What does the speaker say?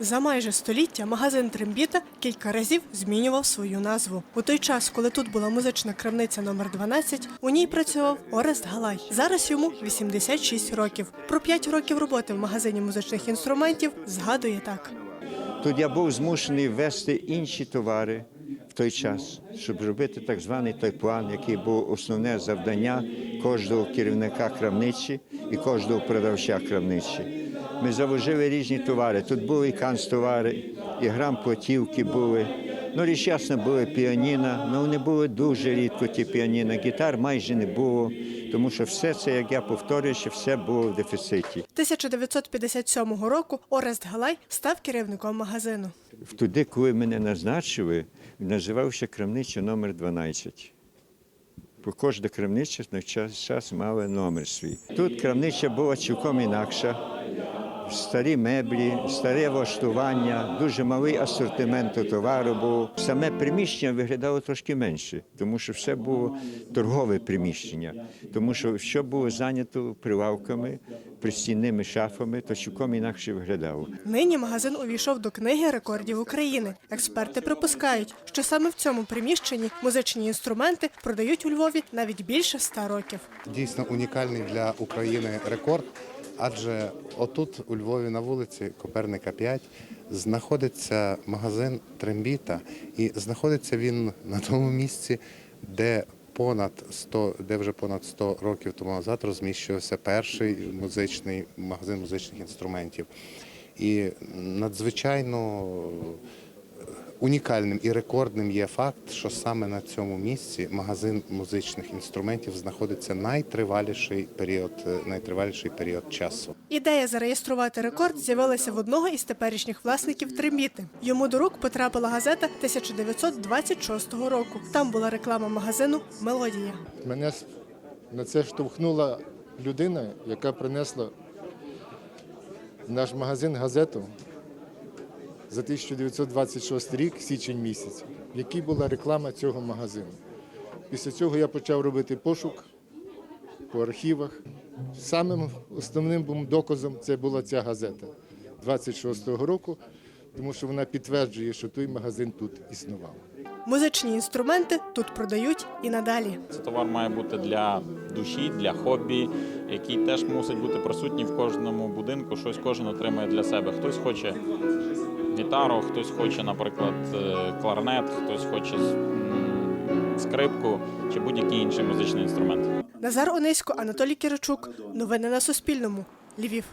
За майже століття магазин Трембіта кілька разів змінював свою назву. У той час, коли тут була музична крамниця номер 12, у ній працював Орест Галай. Зараз йому 86 років. Про 5 років роботи в магазині музичних інструментів згадує так. Тут я був змушений ввести інші товари в той час, щоб робити так званий той план, який був основне завдання кожного керівника крамничі і кожного продавця крамничі. Ми завозили різні товари. Тут були і канцтовари, і грамплатівки були. Ну, річасно були піаніна, але вони були дуже рідко ті піаніна. Гітар майже не було, тому що все це, як я повторюю, що все було в дефіциті. 1957 року Орест Галай став керівником магазину. Туди, коли мене назначили, називався крамнича номер 12. Бо кожна крамнича на час, час мала номер свій. Тут крамнича була цілком інакша. Старі меблі, старе влаштування, дуже малий асортимент товару був. Саме приміщення виглядало трошки менше, тому що все було торгове приміщення, тому що що було зайнято прилавками, пристінними шафами, то цілком інакше виглядало. Нині магазин увійшов до книги рекордів України. Експерти припускають, що саме в цьому приміщенні музичні інструменти продають у Львові навіть більше ста років. дійсно унікальний для України рекорд. Адже отут, у Львові, на вулиці Коперника 5, знаходиться магазин Трембіта, і знаходиться він на тому місці, де понад 100, де вже понад 100 років тому назад розміщувався перший музичний магазин музичних інструментів. І надзвичайно Унікальним і рекордним є факт, що саме на цьому місці магазин музичних інструментів знаходиться найтриваліший період, е, найтриваліший період часу. Ідея зареєструвати рекорд з'явилася в одного із теперішніх власників Трембіти. Йому до рук потрапила газета 1926 року. Там була реклама магазину Мелодія. Мене на це штовхнула людина, яка принесла в наш магазин газету за 1926 рік, січень місяць, в якій була реклама цього магазину. Після цього я почав робити пошук по архівах. Самим основним доказом це була ця газета 26-го року, тому що вона підтверджує, що той магазин тут існував. Музичні інструменти тут продають і надалі. Це товар має бути для душі, для хобі, який теж мусить бути присутній в кожному будинку. Щось кожен отримує для себе. Хтось хоче гітару, хтось хоче, наприклад, е, кларнет, хтось хоче скрипку чи будь-який інший музичний інструмент. Назар Онисько, Анатолій Киричук. Новини на Суспільному. Львів.